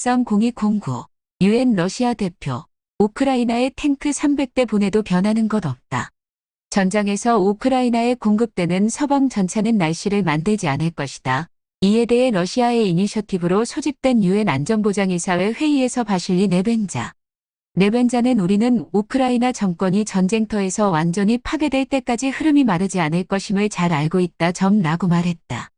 2013-0209 유엔 러시아 대표 우크라이나에 탱크 300대 보내도 변하는 것 없다. 전장에서 우크라이나에 공급되는 서방 전차는 날씨를 만들지 않을 것이다. 이에 대해 러시아의 이니셔티브로 소집된 유엔 안전보장이사회 회의에서 바실리 네벤자. 네벤자는 우리는 우크라이나 정권이 전쟁터에서 완전히 파괴될 때까지 흐름이 마르지 않을 것임을 잘 알고 있다 점 라고 말했다.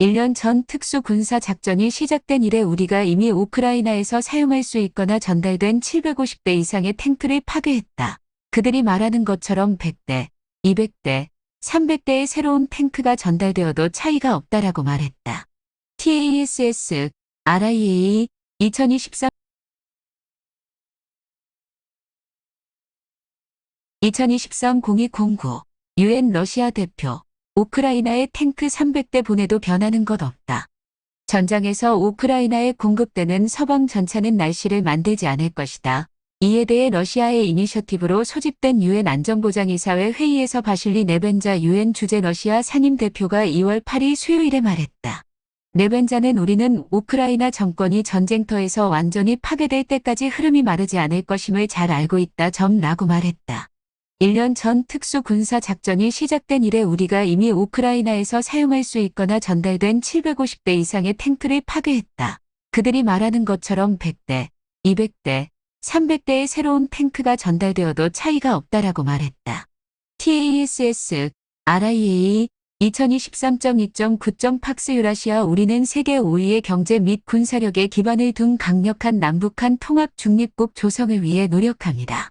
1년 전 특수 군사 작전이 시작된 이래 우리가 이미 우크라이나에서 사용할 수 있거나 전달된 750대 이상의 탱크를 파괴했다. 그들이 말하는 것처럼 100대, 200대, 300대의 새로운 탱크가 전달되어도 차이가 없다라고 말했다. TASS, RIA, 2023 2023-0209 유엔 러시아 대표 우크라이나에 탱크 300대 보내도 변하는 것 없다. 전장에서 우크라이나에 공급되는 서방 전차는 날씨를 만들지 않을 것이다. 이에 대해 러시아의 이니셔티브로 소집된 유엔 안전보장이사회 회의에서 바실리 네벤자 유엔 주재 러시아 상임 대표가 2월 8일 수요일에 말했다. 네벤자는 우리는 우크라이나 정권이 전쟁터에서 완전히 파괴될 때까지 흐름이 마르지 않을 것임을 잘 알고 있다 점 라고 말했다. 1년 전 특수 군사 작전이 시작된 이래 우리가 이미 우크라이나에서 사용할 수 있거나 전달된 750대 이상의 탱크를 파괴했다. 그들이 말하는 것처럼 100대, 200대, 300대의 새로운 탱크가 전달되어도 차이가 없다라고 말했다. TASS, RIA, 2023.2.9. 팍스 유라시아 우리는 세계 5위의 경제 및 군사력에 기반을 둔 강력한 남북한 통합 중립국 조성을 위해 노력합니다.